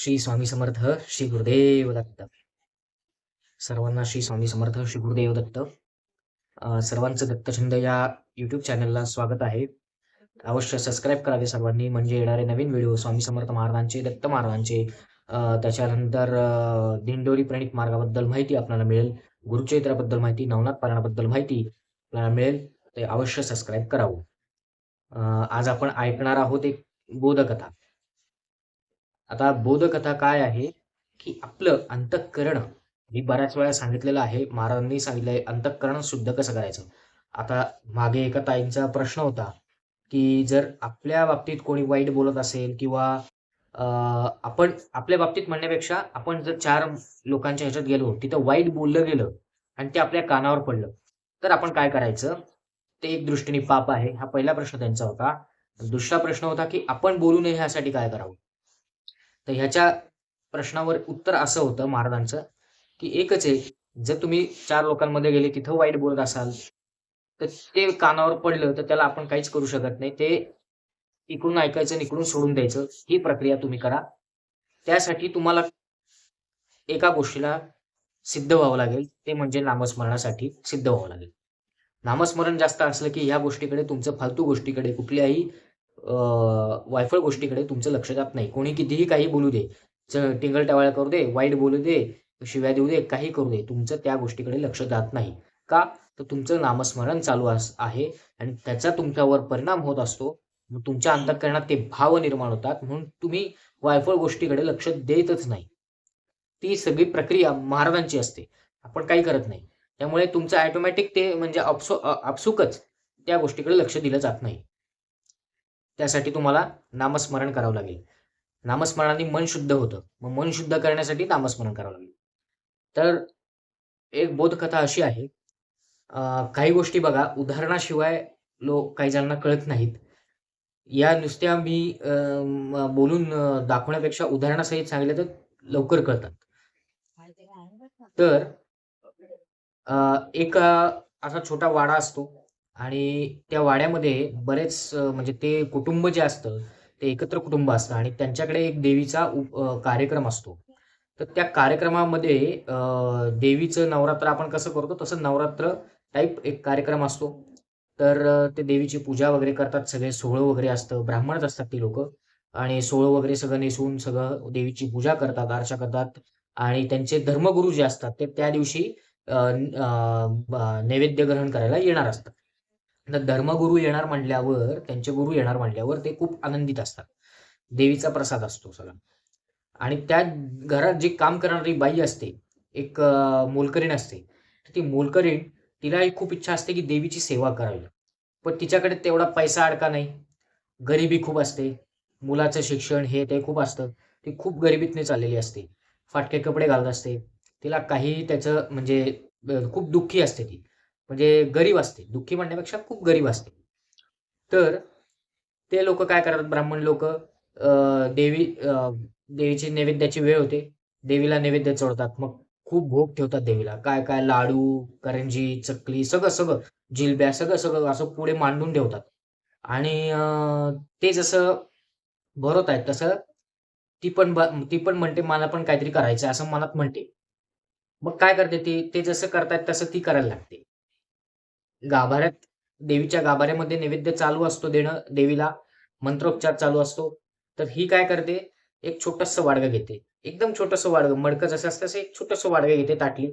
श्री स्वामी समर्थ श्री गुरुदेव दत्त. सर्वांना श्री स्वामी समर्थ श्री गुरुदेव दत्त. सर्वांचं दत्तछंद या युट्यूब चॅनलला स्वागत आहे. अवश्य सबस्क्राईब करावे सर्वांनी. म्हणजे येणारे नवीन व्हिडिओ स्वामी समर्थ महाराजांचे दत्त महाराजांचे त्याच्यानंतर दिंडोरी प्रणित मार्गाबद्दल माहिती आपल्याला मिळेल. गुरुचरित्राबद्दल माहिती नवनाथ पारायणाबद्दल माहिती आपल्याला मिळेल. ते अवश्य सबस्क्राईब करावं. आज आपण ऐकणार आहोत एक बोधकथा. आता बोधकथा काय आहे? की आपलं अंतःकरण मी बऱ्याच वेळा सांगितलेलं आहे महाराजांनी सांगितलंय अंतःकरण शुद्ध कसं करायचं? आता मागे एका ताईंचा प्रश्न होता की जर आपल्या बाबतीत कोणी वाईट बोलत असेल किंवा आपण आपल्या बाबतीत म्हणण्यापेक्षा आपण जर चार लोकांच्या ह्याच्यात गेलो तिथं वाईट बोललं गेलं आणि ते आपल्या कानावर पडलं तर आपण काय करायचं? ते एक दृष्टीने पाप आहे. हा पहिला प्रश्न त्यांचा होता. दुसरा प्रश्न होता की आपण बोलू नये ह्यासाठी काय करावं? तर ह्याच्या प्रश्नावर उत्तर असं होतं महाराजांचं की एकच आहे जर तुम्ही चार लोकांमध्ये गेले तिथं वाईट बोलत असाल तर ते कानावर पडलं तर त्याला आपण काहीच करू शकत नाही. ते इकडून ऐकायचं आणि इकडून सोडून द्यायचं ही प्रक्रिया तुम्ही करा. त्यासाठी तुम्हाला एका गोष्टीला सिद्ध व्हावं लागेल ते म्हणजे नामस्मरणासाठी सिद्ध व्हावं लागेल. नामस्मरण जास्त असलं की ह्या गोष्टीकडे तुमचं फालतू गोष्टीकडे कुठल्याही वायफळ गोष्टीकडे तुमचं लक्ष जात नाही. कोणी कितीही काही बोलू दे टिंगल टावाळ्या करू दे वाईट बोलू दे शिव्या देऊ दे काही करू दे तुमचं त्या गोष्टीकडे लक्ष जात नाही. का? तर तुमचं नामस्मरण चालू अस- आहे आणि त्याचा तुमच्यावर परिणाम होत असतो. तुमच्या अंतकरणात ते भाव निर्माण होतात. म्हणून तुम्ही वायफळ गोष्टीकडे लक्ष देतच नाही. ती सगळी प्रक्रिया महाराजांची असते. आपण काही करत नाही. त्यामुळे तुमचं ऑटोमॅटिक ते म्हणजे अपसो अ- आपसुकच त्या गोष्टीकडे लक्ष दिलं जात नाही. त्यासाठी तुम्हाला नामस्मरण करावं लागेल. नामस्मरणाने मन शुद्ध होतं. मग मन शुद्ध करण्यासाठी नामस्मरण करावं लागेल. तर एक बोधकथा अशी आहे. काही गोष्टी बघा. उदाहरणाशिवाय लोक काही जणांना कळत नाहीत. या नुसत्या मी अं, बोलून दाखवण्यापेक्षा उदाहरणासहित सांगितलं तर लवकर कळतात. तर एक असा छोटा वाडा असतो. आणि त्या वाड्यामध्ये बरेच म्हणजे ते कुटुंब जे असतं ते एकत्र कुटुंब असतं आणि त्यांच्याकडे एक देवीचा उप- कार्यक्रम असतो. तर त्या कार्यक्रमामध्ये देवीचं नवरात्र आपण कसं करतो तसं नवरात्र टाईप एक कार्यक्रम असतो. तर ते देवीची पूजा वगैरे करतात सगळे सोहळं वगैरे असतं ब्राह्मणच असतात ती लोक. आणि सोहळं वगैरे सगळं नेसून सगळं देवीची पूजा करतात आरशा करतात. आणि त्यांचे धर्मगुरू जे असतात ते त्या दिवशी नैवेद्य ग्रहण करायला येणार असतात. धर्मगुरू येणार म्हणल्यावर त्यांचे गुरु येणार म्हणल्यावर ते खूप आनंदित असतात. देवीचा प्रसाद असतो सगळा. आणि त्या घरात जी काम करणारी बाई असते एक मोलकरीण असते तर ती मोलकरीण तिलाही खूप इच्छा असते की देवीची सेवा करावी. पण तिच्याकडे तेवढा पैसा अडका नाही. गरिबी खूप असते. मुलाचं शिक्षण हे ते खूप असतं. ती खूप गरिबीतने चाललेली असते. फाटके कपडे घालत असते. तिला काही त्याचं म्हणजे खूप दुःखी असते ती. म्हणजे गरीब असते दुःखी म्हणण्यापेक्षा खूप गरीब असते तर ते लोक काय करतात? ब्राह्मण लोक देवी अं, देवीची नैवेद्याची वेळ होते. देवीला नैवेद्य चढतात. मग खूप भोग ठेवतात देवीला. काय काय लाडू करंजी चकली सगळं सगळं जिलब्या सगळं सगळं असं पुढे मांडून ठेवतात. आणि ते जसं भरवत आहेत तसं ती पण ती पण म्हणते मला पण काहीतरी करायचं असं मनात म्हणते. मग काय करते ती? ते जसं करतायत तसं ती करायला लागते. गाभाऱ्यात देवीच्या गाभाऱ्यामध्ये नैवेद्य चालू असतो देणं देवीला मंत्रोपचार चालू असतो. तर ही काय करते? एक छोटस वाडगं घेते. एकदम छोटस वाडगं मडकं जसं असतं तसं एक छोटस वाडगं घेते ताटली.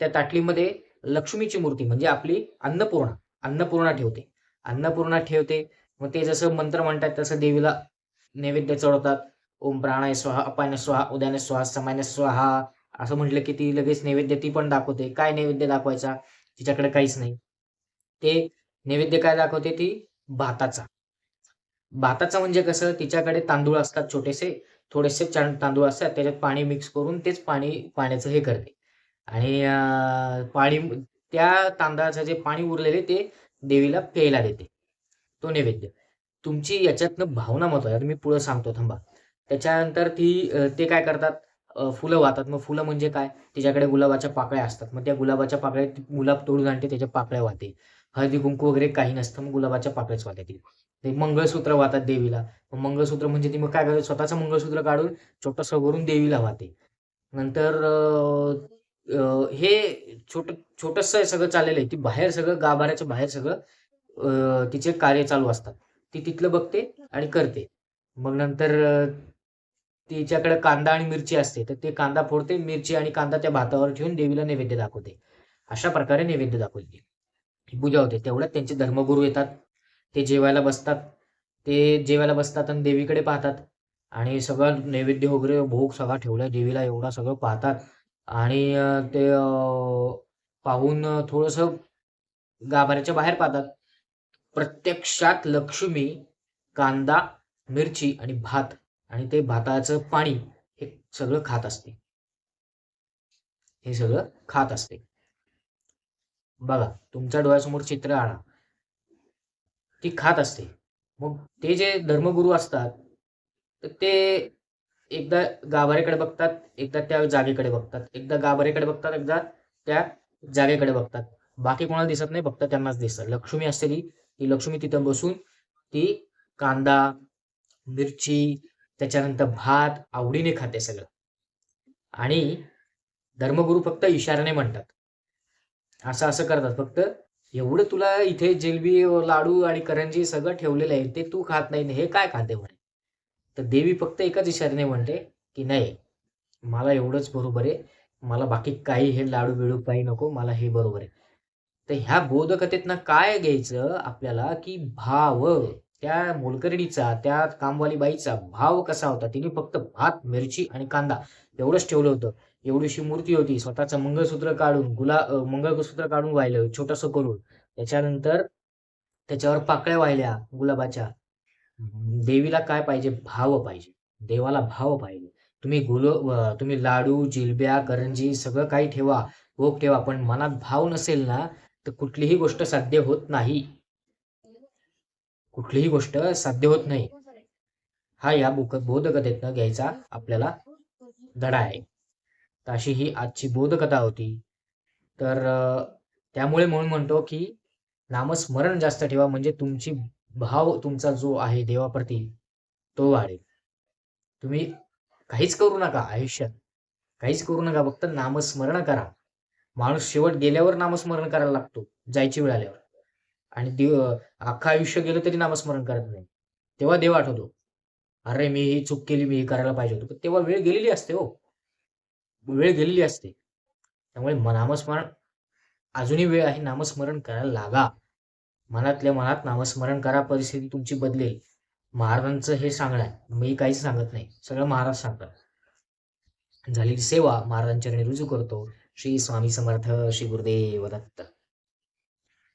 त्या ताटलीमध्ये लक्ष्मीची मूर्ती म्हणजे आपली अन्नपूर्णा अन्नपूर्णा ठेवते. अन्नपूर्णा ठेवते मग ते जसं मंत्र म्हणतात तसं देवीला नैवेद्य चढवतात. ओम प्राणाय स्वाहा अपायन स्वाहा उद्याने स्वाहा समायन स्वाहा असं म्हटलं की ती लगेच नैवेद्य ती पण दाखवते. काय नैवेद्य दाखवायचा? तिच्याकडे काहीच नाही. ते नैवेद्य काय दाखवते ती? भाताचा. भाताचा म्हणजे कसं? तिच्याकडे तांदूळ असतात छोटेसे थोडेसे तांदूळ असतात त्याच्यात पाणी मिक्स करून तेच पाणी पाण्याचं हे करते. आणि अं, पाणी त्या तांदळाचं जे पाणी उरलेले ते देवीला प्यायला देते. तो नैवेद्य. तुमची याच्यातनं भावना महत्वाची मी पुढे सांगतो थांबा. त्याच्यानंतर ती ते काय करतात? फुलं वाहतात. मग फुलं म्हणजे काय? तिच्याकडे गुलाबाच्या पाकळ्या असतात. मग त्या गुलाबाच्या पाकळ्या गुलाब तोडून आणते त्याच्या पाकळ्या वाहते. हळदी कुंकू वगैरे काही नसतं मग गुलाबाच्या पाकळ्याच वाटत ते मंगळसूत्र वाहतात देवीला. मग मंगळसूत्र म्हणजे ती मग काय करतात स्वतःचं मंगळसूत्र काढून छोटंसं करून देवीला वाहते. नंतर हे छोट छोटस सगळं चाललेलं आहे. ती बाहेर सगळं गाभाऱ्याच्या बाहेर सगळं अं, तिचे कार्य चालू असतात. ती तिथलं बघते आणि करते. मग नंतर तिच्याकडे कांदा आणि मिरची असते. तर ते कांदा फोडते मिरची आणि कांदा त्या भातावर ठेवून देवीला नैवेद्य दाखवते. अशा प्रकारे नैवेद्य दाखवते. पूजा होते. तेवढ्यात त्यांचे धर्मगुरू येतात. ते जेवायला बसतात. ते जेवायला बसतात आणि देवीकडे पाहतात. आणि सगळं नैवेद्य वगैरे भोग सगळा ठेवला देवीला एवढा सगळं पाहतात. आणि ते अं, पाहून थोडस थोडंसं गाभाऱ्याच्या बाहेर पाहतात. प्रत्यक्षात लक्ष्मी कांदा मिरची आणि भात आणि ते भाताचं पाणी हे सगळं खात असते. हे सगळं खात असते. बघा तुमच्या डोळ्यासमोर चित्र आणा. ती खात असते. मग ते जे धर्मगुरू असतात तर ते एकदा गाभाऱ्याकडे बघतात एकदा त्या जागेकडे बघतात. एकदा गाभाऱ्याकडे बघतात एकदा त्या जागेकडे बघतात. बाकी कोणाला दिसत नाही फक्त त्यांनाच दिसतं. लक्ष्मी असते ती ती लक्ष्मी तिथं बसून ती कांदा मिरची त्याच्यानंतर भात आवडीने खाते सगळं. आणि धर्मगुरू फक्त इशाऱ्याने म्हणतात. असं असं करतात. फक्त एवढं तुला इथे जिलबी लाडू आणि करंजी सगळं ठेवलेलं आहे ते तू खात नाही हे काय खाते म्हणे? तर देवी फक्त एकाच इशाऱ्याने म्हणते की नाही मला एवढंच बरोबर आहे. मला बाकी काही हे लाडू बिडू काही नको मला हे बरोबर आहे. तर ह्या बोधकथेतनं काय घ्यायचं आपल्याला की भाव? त्या मोलकर्णीचा त्या कामवाली बाईचा भाव कसा होता? तिने फक्त भात मिरची आणि कांदा एवढंच ठेवलं होतं. एवढीशी मूर्ती होती. स्वतःचं मंगळसूत्र काढून गुला मंगळसूत्र काढून वाहिलं छोटस करून. त्याच्यानंतर त्याच्यावर पाकळ्या वाहिल्या गुलाबाच्या. देवीला काय पाहिजे? भाव पाहिजे. देवाला भाव पाहिजे. तुम्ही गुल तुम्ही लाडू जिलब्या करंजी सगळं काही ठेवा भोग ठेवा पण मनात भाव नसेल ना तर कुठलीही गोष्ट साध्य होत नाही. कुठलीही गोष्ट साध्य होत नाही. हा या बुक बोधकथेतनं घ्यायचा आपल्याला धडा आहे. अशी ही आजची बोधकथा होती. तर त्यामुळे म्हणून म्हणतो की नामस्मरण जास्त ठेवा म्हणजे तुमची भाव तुमचा जो आहे देवाप्रती तो वाढेल. तुम्ही काहीच करू नका आयुष्यात. काहीच करू नका फक्त नामस्मरण करा. माणूस शेवट गेल्यावर नामस्मरण करायला लागतो जायची वेळ आल्यावर. आणि देव अख्खा आयुष्य गेलं तरी नामस्मरण करत नाही. तेव्हा देव आठवतो अरे मी ही चूक केली मी हे करायला पाहिजे होतो. पण तेव्हा वेळ गेलेली असते हो. वेळ गेलेली असते. त्यामुळे नामस्मरण अजूनही वेळ आहे नामस्मरण करायला लागा. मनातल्या मनात नामस्मरण करा परिस्थिती तुमची बदलेल. महाराजांचं हे सांगणं आहे मी काहीच सांगत नाही सगळं महाराज सांगतात. झालेली सेवा महाराजांच्या रुजू करतो. श्री स्वामी समर्थ श्री गुरुदेव दत्त.